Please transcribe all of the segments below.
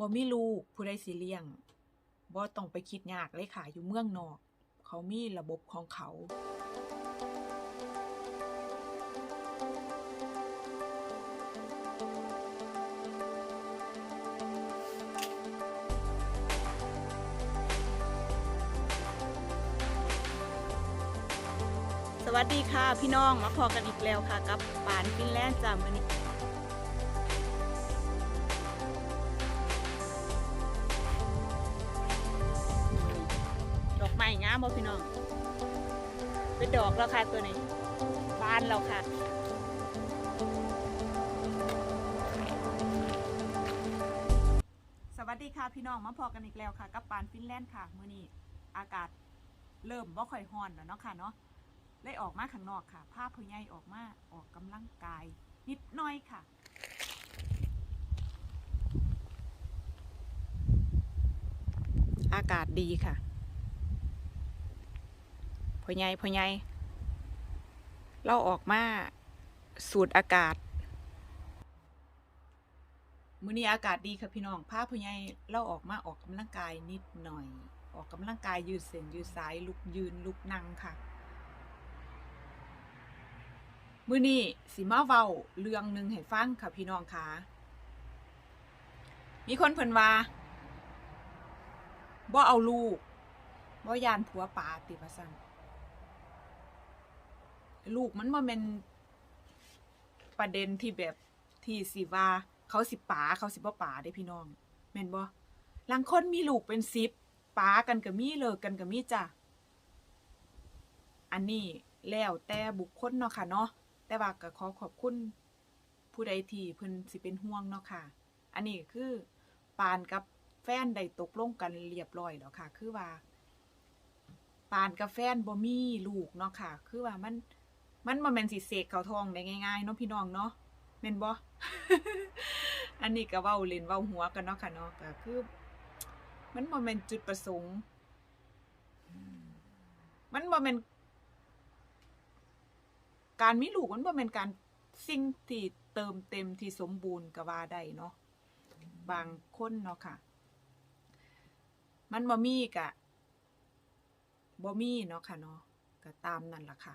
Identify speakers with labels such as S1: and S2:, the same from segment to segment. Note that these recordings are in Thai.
S1: บ่มีลูกผู้ใดสิเลี้ยงบ่ต้องไปคิดยากเลยค่ะ อยู่เมืองนอก เขามีระบบของเขาสวัสดีค่ะ พี่น้องมาพอกันอีกแล้วค่ะ กับปานฟินแลนด์จ้ามื้อนี้ ม้งามบ่พี่น้อง เป็นดอกแล้วค่ะตัวนี้บานแล้วค่ะสวัสดีค่ะพี่น้องมาพอกันอีกแล้วค่ะกับปานฟินแลนด์ค่ะมื้อนี้อากาศเริ่มบ่ค่อยร้อนแล้วเนาะค่ะเนาะเลยออกมาข้างนอกค่ะภาพผู้ใหญ่ออกมาออกกำลังกาย นิดหน่อยค่ะ อากาศดีค่ะ พ่อใหญ่พ่อใหญ่เราออกมาสูดอากาศมื้อนี้อากาศดีค่ะพี่น้องพาพ่อใหญ่เราออกมาออกกำลังกายนิดหน่อย ออกกำลังกายยืดเส้นยืดสายลุกยืนลุกนั่งค่ะ มื้อนี้สิมาเว้าเรื่องหนึ่งให้ฟังค่ะพี่น้องค่ะมีคนเพิ่นว่าบ่เอาลูกบ่ยานผัวป่าติว่าซั่น ลูกมันบ่แม่นประเด็นที่แบบที่สิว่าเขาสิป๋าเขาสิบ่ป๋าเด้พี่น้องแม่นบ่ลางคนมีลูกเป็น10ป๋ากันก็มีเลิกกันก็มีจ้ะอันนี้แล้วแต่บุคคลเนาะค่ะเนาะแต่ว่าก็ขอขอบคุณผู้ใดที่เพิ่นสิเป็นห่วงเนาะค่ะ อันนี้คือปานกับแฟนได้ตกลงกันเรียบร้อยแล้วค่ะ คือว่าปานกับแฟนบ่มีลูกเนาะค่ะ คือว่ามัน มันบ่แม่นสิเสกเขาทองได้ง่ายๆเนาะพี่น้องเนาะแม่นบ่อันนี้ก็เว้าเล่นเว้าหัวกันเนาะค่ะเนาะก็คือ มันบ่แม่นจุดประสงค์ มันบ่แม่นการมีลูกมันบ่แม่นการสิ่งที่เติมเต็มที่สมบูรณ์ก็ว่าได้เนาะบางคนเนาะค่ะ มันบ่มีกะบ่มีเนาะค่ะเนาะก็ตามนั่นล่ะค่ะ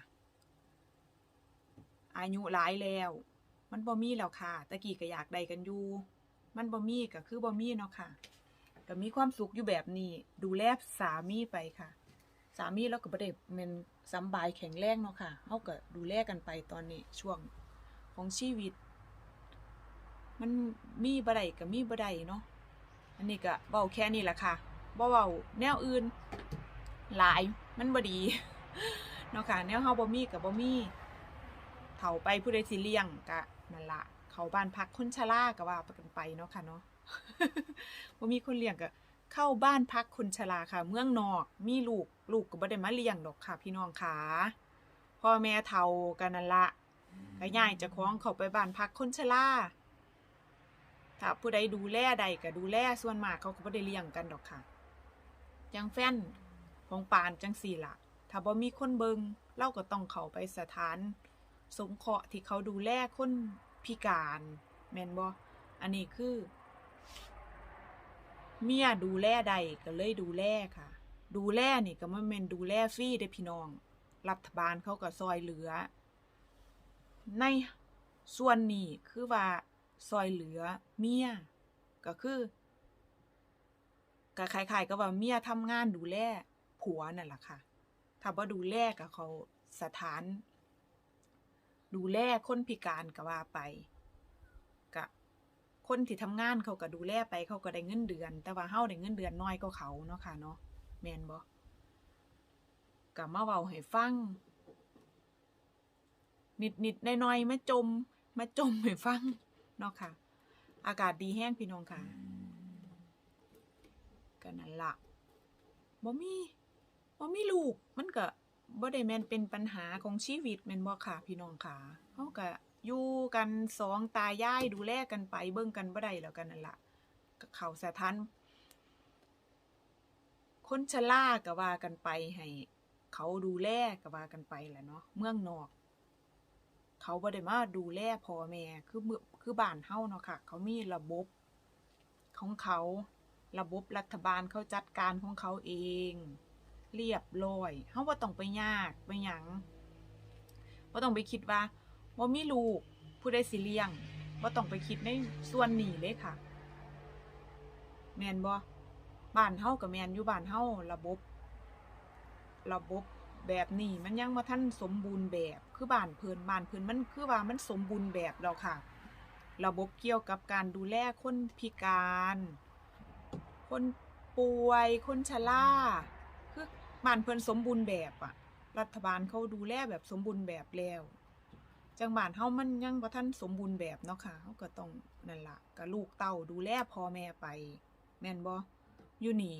S1: อายุหลายแล้ว มันบ่มีแล้วค่ะตะกี้ก็อยากได้กันอยู่มันบ่มีก็คือบ่มีเนาะค่ะก็มีความสุขอยู่แบบนี้ ดูแลสามีไปค่ะ สามีเราก็บ่ได้แม่นสำบายแข็งแรงเนาะค่ะเฮาก็ดูแลกันไปตอนนี้ช่วงของชีวิต มันมีบ่ได้ก็มีบ่ได้เนาะอันนี้ก็เว้าแค่นี้แหละค่ะบ่เว้าแนวอื่นหลายมันบ่ดีเนาะค่ะแนวเฮาบ่มีก็บ่มี เฒ่าไปผู้ใดสิเลี้ยงก็นั่นละเขาบ้านพักคนชราก็ว่ากันไปเนาะค่ะเนาะบ่มีคนเลี้ยงก็เข้าบ้านพักคนชราค่ะ เมืองนอกมีลูกลูกก็บ่ได้มาเลี้ยงดอกค่ะ พี่น้องค่ะพ่อแม่เฒ่ากันนั่นละก็ย้ายเจ้าของเขาไปบ้านพักคนชราถ้าผู้ใดดูแลใดก็ดูแลส่วนมากเขาก็บ่ได้เลี้ยงกันดอกค่ะจังแฟนของปานจังสี่ละถ้าบ่มีคนเบิงเราก็ต้องเข้าไปสถาน สงเคราะห์ที่เขาดูแลคนพิการแม่นบ่อันนี้คือ เมียดูแลใดก็เลยดูแลค่ะ ดูแลนี่ก็บ่แม่นดูแลฟรีเด้พี่น้อง รัฐบาลเขาก็ซอยเหลือ ในส่วนนี้คือว่าซอยเหลือเมียก็คือก็คล้ายๆกับว่าเมียทำงานดูแลผัวนั่นแหละค่ะ ถ้าบ่ดูแลก็เขาสถาน ดูแลคนพิการก็ว่าไปก็คนที่ทำงานเขาก็ดูแลไปเขาก็ได้เงินเดือน แต่ว่าเฮาได้เงินเดือนน้อยกว่าเขาเนาะค่ะเนาะแมนบ่ก็มาเว้าให้ฟัง นิดนิดๆน้อยๆมาจม มาจมให้ฟังเนาะค่ะ อากาศดีแห้งพี่น้องค่ะก็นั่นละบ่มีบ่มีลูกมันก็ บ่ได้แม่นเป็นปัญหาของชีวิตแม่นบ่ค่ะ พี่น้องค่ะเฮาก็อยู่กันสองตายายดูแลกันไปเบิ่งกันบ่ได้แล้วกันนั่นล่ะก็เข้าสถานคนชราก็ว่ากันไปให้ เขาดูแลก็ว่ากันไปแหละเนาะเมืองนอก เขาบ่ได้มาดูแลพ่อแม่คือเมือคือบ้านเฮาเนาะค่ะ เขามีระบบของเขา ระบบรัฐบาลเขาจัดการของเขาเอง เรียบร้อยเฮาบ่ต้องไปยากไปหยังบ่ต้องไปคิดว่าบ่มีลูกผู้ใดสิเลี้ยงบ่ต้องไปคิดในส่วนนี้เลยค่ะ แมนบ่บ้านเฮาก็แมนอยู่บ้านเฮาระบบ ระบบแบบนี้มันยังบ่ทันสมบูรณ์แบบคือบ้านเพิ่นบ้านเพิ่นมันคือว่ามันสมบูรณ์แบบแล้วค่ะ ระบบเกี่ยวกับการดูแลคนพิการ คนป่วยคนชรา บ้านเพิ่นสมบูรณ์แบบอะรัฐบาลเขาดูแลแบบสมบูรณ์แบบแล้ว จังบ้านเฮามันยังบ่ทันสมบูรณ์แบบเนาะค่ะเฮาก็ต้องนั่นล่ะก็ลูกเต้าดูแลพ่อแม่ไป แม่นบ่อยู่นี่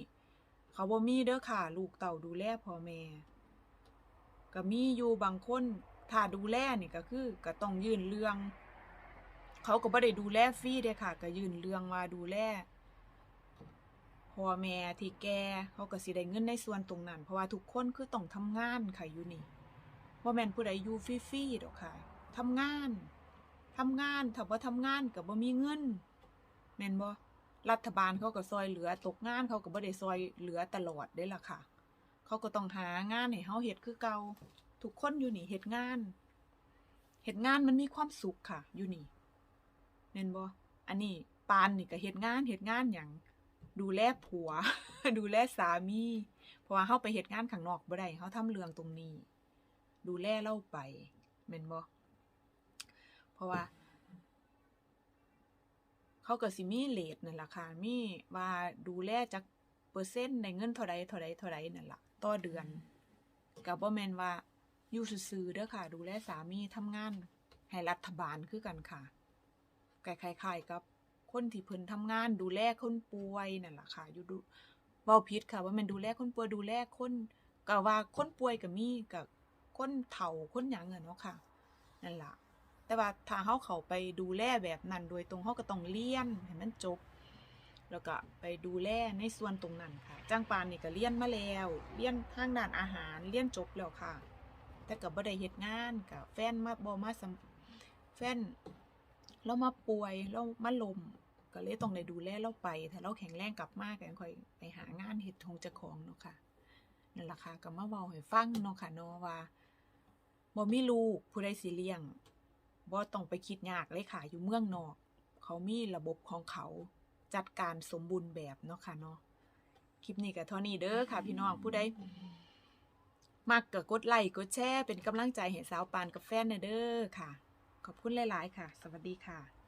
S1: เขาบ่มีเด้อค่ะ ลูกเต้าดูแลพ่อแม่ก็มีอยู่บางคนถ้าดูแลนี่ก็คือก็ต้องยื่นเรื่อง เขาก็บ่ได้ดูแลฟรีเด้อค่ะ ก็ยื่นเรื่องว่าดูแล พ่อแม่ที่แก่เขาก็สิได้เงินในส่วนตรงนั้น เพราะว่าทุกคนคือต้องทำงานค่ะอยู่นี่บ่าแม่นผู้ใดอยู่ฟรีๆดอกค่ะทำงานทำงานถ้าบ่ทำงานก็บ่มีเงิน แม่นบ่รัฐบาลเขาก็ซอยเหลือตกงานเขาก็บ่ได้ซอยเหลือตลอดเด้ล่ะค่ะ เขาก็ต้องหางานให้เฮาเฮ็ดคือเก่าทุกคนอยู่นี่เฮ็ดงานเฮ็ดงานมันมีความสุขค่ะ อยู่นี่แม่นบ่อันนี้ปานนี่ก็เฮ็ดงานเฮ็ดงานหยัง ดูแลผัว ดูแลสามี เพราะว่าเฮาไปเฮ็ดงานข้างนอกบ่ได้เฮาทำเรื่องตรงนี้ ดูแลเราไปแม่นบ่เพราะว่า เขาก็สิมีเรทนั่นล่ะค่ะมีว่าดูแลจักเปอร์เซ็นต์ในเงินเท่าใดเท่าใดเท่าใดนั่นล่ะต่อเดือนก็บ่แมนว่าอยู่ซื่อๆเด้อค่ะ ดูแลสามีทำงานให้รัฐบาลคือกันค่ะคล้ายๆกับ คนที่เพิ่นทำงานดูแลคนป่วยนั่นล่ะค่ะ อยู่ดูเว้าผิดค่ะ ว่าม่นดูแลคนป่วยดูแลคนก็ว่าคนป่วยก็มีกับคนเฒ่าคนหยังอะเนาะค่ะ นั่นล่ะ แต่ว่าถ้าเฮาเข้าไปดูแลแบบนั้นโดยตรงเฮาก็ต้องเรียนให้มันจบ แล้วก็ไปดูแลในส่วนตรงนั้นค่ะ จ้างปานนี่ก็เรียนมาแล้ว เรียนทางด้านอาหารเรียนจบแล้วค่ะ แต่ก็บ่ได้เฮ็ดงานกับแฟนมาบ่มาสแฟน เรามาป่วยเรามาลมก็เลยต้องได้ดูแลเราไป ถ้าเราแข็งแรงกลับมาก็ยังค่อยไปหางานเฮ็ดของจ้าของเนาะค่ะนั่นล่ะค่ะก็มาเว้าให้ฟังเนาะค่ะเนาะว่าบ่มีลูกผู้ใดสิเลี้ยงบ่ต้องไปคิดยากเลยค่ะ อยู่เมืองนอก เขามีระบบของเขาจัดการสมบูรณ์แบบเนาะค่ะเนาะคลิปนี้ก็เท่านี้เด้อค่ะ พี่น้องผู้ใดมักก็กดไลค์กดแชร์เป็นกำลังใจให้สาวปานกับแฟนเด้อค่ะ ขอบคุณหลาย ๆ ค่ะ สวัสดีค่ะ